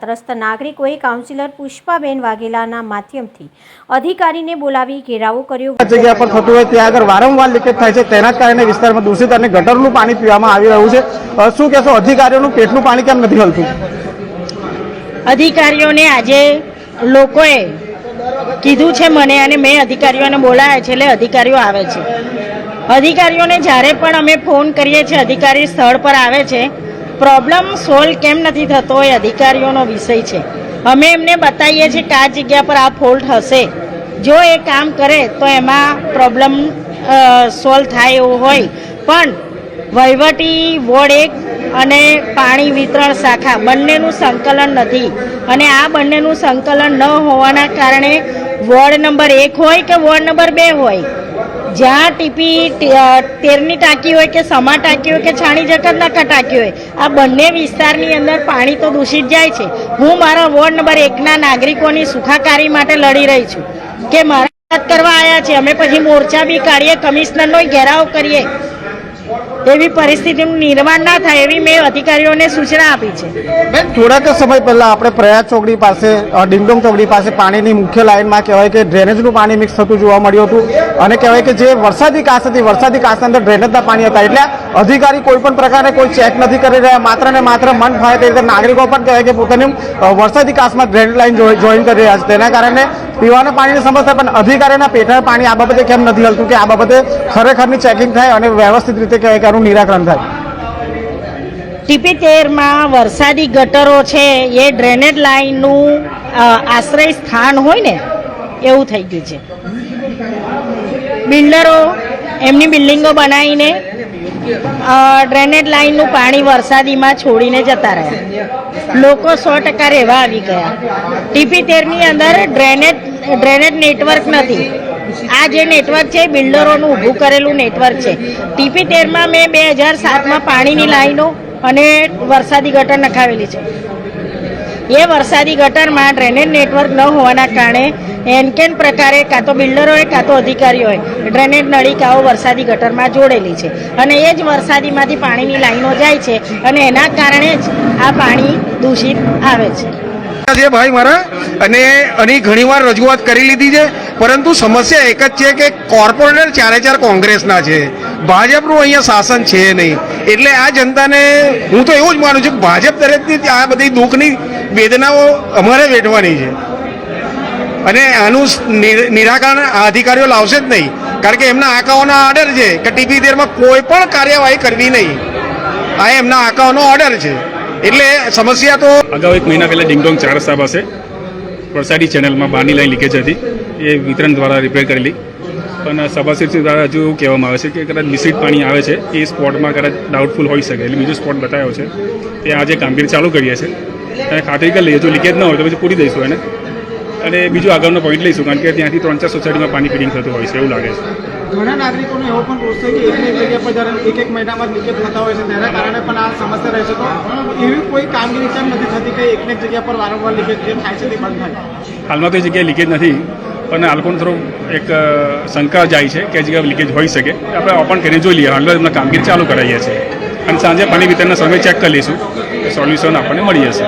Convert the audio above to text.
ત્રસ્ત નાગરિકોએ કાઉન્સિલર પુષ્પાબેન વાઘેલાના માધ્યમથી અધિકારીને બોલાવી ઘેરાવો કર્યો. જગ્યા પર થતું હોય ત્યાં આગળ વારંવાર લીકેજ થાય છે. તેના જ કારણે વિસ્તારમાં દૂષિત અને ગટરનું પાણી પીવામાં આવી રહ્યું છે. શું કહેશો? અધિકારીઓનું પેટનું પાણી કેમ નથી હલતું? અધિકારીઓને આજે લોકોએ કીધું છે મને અને મેં અધિકારીઓને બોલાયા છે એટલે અધિકારીઓ આવે છે. અધિકારીઓને જ્યારે પણ અમે ફોન કરીએ છીએ અધિકારી સ્થળ પર આવે છે પ્રોબ્લેમ સોલ્વ કેમ નથી થતો એ અધિકારીઓનો વિષય છે. અમે એમને બતાવીએ છીએ કે આ જગ્યા પર આ ફોલ્ટ હશે. જો એ કામ કરે તો એમાં પ્રોબ્લેમ સોલ્વ થાય એવું હોય. પણ વહીવટી વોર્ડ એક અને પાણી વિતરણ શાખા બંનેનું સંકલન નથી. અને આ બંનેનું સંકલન ન હોવાના કારણે વોર્ડ નંબર એક હોય કે વોર્ડ નંબર બે હોય? જ્યાં ટીપી તેરની ટાંકી હોય કે સમા ટાંકી હોય કે છાણી જકરનાકા ટાંકી હોય, આ બંને વિસ્તારની અંદર પાણી તો દૂષિત જાય છે. હું મારા વોર્ડ નંબર એકના નાગરિકોની સુખાકારી માટે લડી રહી છું કે મારા કરવા આવ્યા છે. અમે પછી મોરચા બી કાઢીએ, કમિશનરનો ઘેરાવ કરીએ. એવી પરિસ્થિતિનું નિર્માણ ના થાય એવી મેં અધિકારીઓને સૂચના આપી છે. બેન થોડાક સમય પહેલા આપણે પ્રયાગ ચોકડી પાસે અ, ડિંડોંગ ચોકડી પાસે પાણીની મુખ્ય લાઇનમાં કહેવાય કે ડ્રેનેજનું પાણી મિક્સ થતું જોવા મળ્યું હતું અને કહેવાય કે જે વરસાદી કાસ હતી વરસાદી કાચની અંદર ડ્રેનેજના પાણી હતા. એટલે અધિકારી કોઈ પણ પ્રકારે કોઈ ચેક નથી કરી રહ્યા. માત્ર ને માત્ર મન ફાય તે રીતે નાગરિકો પણ કહેવાય કે પોતાની વરસાદી કાસમાં ડ્રેનેજ લાઇન જોઈન કરી રહ્યા છે. તેના કારણે પીવાના પાણીની સમસ્યા પણ અધિકારીના પેટના પાણી આ બાબતે કેમ નથી હલતું કે આ બાબતે ખરેખરની ચેકિંગ થાય અને વ્યવસ્થિત રીતે કહેવાય કે નિરાકરણ થાય. ટીપી તેરમાં વરસાદી ગટરો છે, એ ડ્રેનેજ લાઇનનું આશ્રય સ્થાન હોય ને, એવું થઈ ગયું છે. બિલ્ડરો એમની બિલ્ડિંગો બનાવીને ડ્રેનેજ લાઇનનું પાણી વરસાદીમાં છોડીને જતા રહ્યા. લોકો સો ટકા રહેવા આવી ગયા. ટીપી તેરની અંદર ડ્રેનેજ ડ્રેનેજ નેટવર્ક નથી. આ જે નેટવર્ક છે બિલ્ડરોનું ઊભું કરેલું નેટવર્ક છે. ટીપી તેરમાં મેં બે હજાર સાતમાં પાણીની લાઈનો અને વરસાદી ગટર નખાવેલી છે. એ વરસાદી ગટરમાં ડ્રેનેજ નેટવર્ક ન હોવાના કારણે એનકેન પ્રકારે કાં તો બિલ્ડર હોય કાં તો અધિકારી હોય ડ્રેનેજ નળિકાઓ વરસાદી ગટરમાં જોડેલી છે. અને એ જ વરસાદીમાંથી પાણીની લાઈનો જાય છે અને એના કારણે જ આ પાણી દૂષિત આવે છે. ભાઈ મારા. અને ઘણીવાર રજૂઆત કરી લીધી છે. પરંતુ સમસ્યા એક જ છે કે કોર્પોરેટર ચારે ચાર કોંગ્રેસના છે. ભાજપનું અહીંયા શાસન છે નહીં. એટલે આ જનતાને હું તો એવું જ માનું છું કે ભાજપ તરફથી આ બધી દુઃખની વેદનાઓ અમારે વેઠવાની છે. અને આનું નિરાકરણ આ અધિકારીઓ લાવશે જ નહીં. કારણ કે એમના આંકાઓના ઓર્ડર છે કે ટીપી તેરમાં કોઈ પણ કાર્યવાહી કરવી નહીં. આ એમના આંકાઓનો ઓર્ડર છે. એટલે સમસ્યા તો અગાઉ એક મહિના પહેલાં ડિંગડોંગ ચાર રસ્તા પાસે વરસાદી ચેનલમાં બહારની લાઈન લીકેજ હતી. એ વિતરણ દ્વારા રિપેર કરેલી. પણ સભાસદ દ્વારા હજુ એવું કહેવામાં આવે છે કે કદાચ મિશ્રિત પાણી આવે છે એ સ્પોટમાં કદાચ ડાઉટફુલ હોઈ શકે. એટલે બીજો સ્પોટ બતાવ્યો છે. તે આજે કામગીરી ચાલુ કરીએ છીએ. અને ખાતરી કરી લઈએ જો લીકેજ ન હોય તો પછી પૂરી દઈશું એને. અને બીજું આગળનો પોઈન્ટ લઈશું કારણ કે ત્યાંથી ત્રણ ચાર સોસાયટીમાં પાણી ફિટિંગ થતું હોય છે એવું લાગે છે. ઘણા નાગરિકોનો એવો પણ રોષ છે કે એક એક જગ્યા પર જ્યારે એક એક મહિનામાં લીકેજ થતા હોય છે તેના કારણે પણ આ સમસ્યા રહે છે. તો એવી કોઈ કામગીરી કેમ નથી થતી કે એક એક જગ્યા પર વારંવાર લીકેજ જે થાય છે તે બંધ થાય? હાલમાં તો એ જગ્યાએ લીકેજ નથી. પણ આ લોકોને થોડો એક શંકા જાય છે કે જગ્યા લીકેજ હોઈ શકે. આપણે ઓપન કરીને જોઈ લઈએ. હાલમાં એમના કામગીરી ચાલુ કરાવીએ છીએ અને સાંજે પાણી વિતરણના સમય ચેક કરી લઈશું. સોલ્યુશન આપણને મળી જશે.